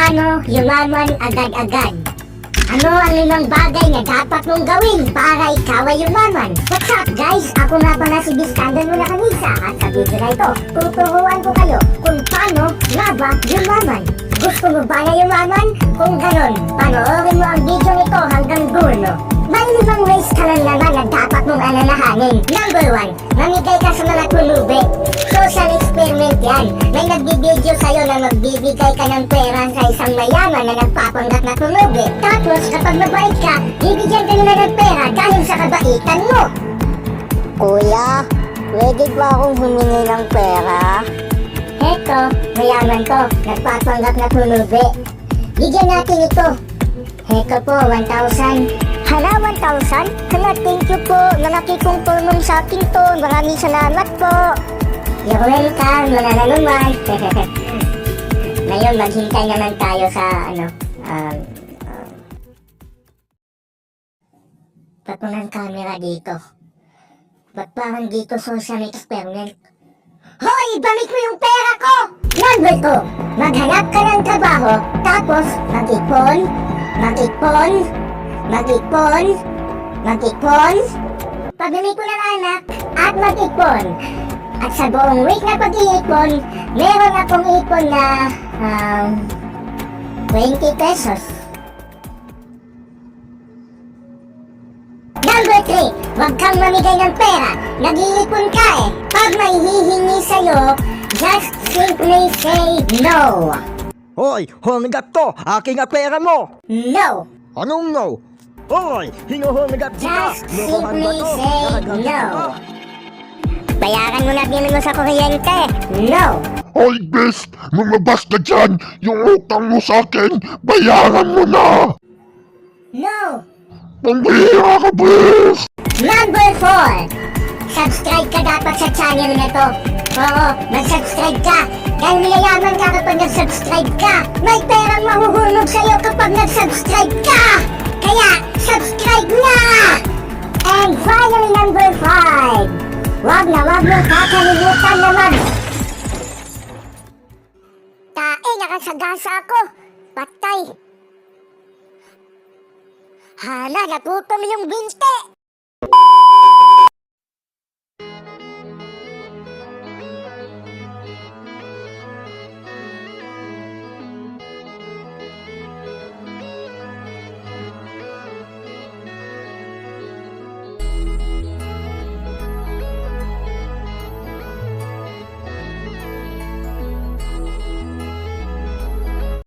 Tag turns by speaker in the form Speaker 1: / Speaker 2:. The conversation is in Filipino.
Speaker 1: paano yumaman agad-agad. Ano ang limang bagay na dapat mong gawin para ikaw ay yumaman? What's up guys? Ako nga pala si Biskandal Mula Kanisa at sa video na ito, tuturuan ko kayo kung paano nga ba yumaman. Gusto mo ba na yumaman? Kung ganon, panoorin mo ang video nito hanggang dulo. May limang ways ka lang naman mong alalahanin. Number one, mamigay ka sa mga tulubi. Social experiment yan. May nagbibideo sa'yo na magbibigay ka ng pera sa isang mayaman na nagpapanggap na tulubi. Tapos, kapag mabait ka, bibigyan ka nila ng pera dahil sa kabaitan mo.
Speaker 2: Kuya, pwede ba akong humingi ng pera?
Speaker 1: Heto, mayaman to, nagpapanggap na tulubi. Bigyan natin ito. Heto po, 1,000.
Speaker 2: Hala, 1,000? Hala, thank you po. Malaki kong tulong sa akin to. Maraming salamat po.
Speaker 1: You're welcome, wala na naman. Ngayon, maghintay naman tayo sa, ano, um, um, ba't ng camera dito? Ba't parang dito social experiment? Hoy, balik mo yung pera ko! Number two, maghanap ka ng trabaho, tapos mag-ipon, mag-ipon, mag-ipon, mag-ipon, pabili ko ng anak, at mag-ipon. At sa buong week na pag-iipon, meron akong ipon na um, 20 pesos. Number 3, huwag kang mamigay ng pera. Nag-iipon ka eh. Pag may hihingi sa'yo, just simply say no.
Speaker 3: Hoy, honagap to! Aking nga pera mo!
Speaker 1: No.
Speaker 3: Anong no? Hoy, hinuhonagap kita!
Speaker 1: Just simply say no.
Speaker 2: Bayaran mo na din mo sa kuryente.
Speaker 1: No.
Speaker 4: Hoy, best! Lumabas ka dyan! Yung utang mo sa akin, bayaran mo na!
Speaker 1: No.
Speaker 4: Pambihira ka, best!
Speaker 1: Number 4. Subscribe ka dapat sa channel na to. Oo, mag-subscribe ka. Dahil mayayaman ka kapag nag-subscribe ka. May perang mahuhulog sa'yo kapag nag-subscribe ka. Kaya, subscribe na! And finally, number 5. Wag na wag mong kakalimutan na mag... Tae, nakasagasa ako. Patay. Hala, naputol yung binte.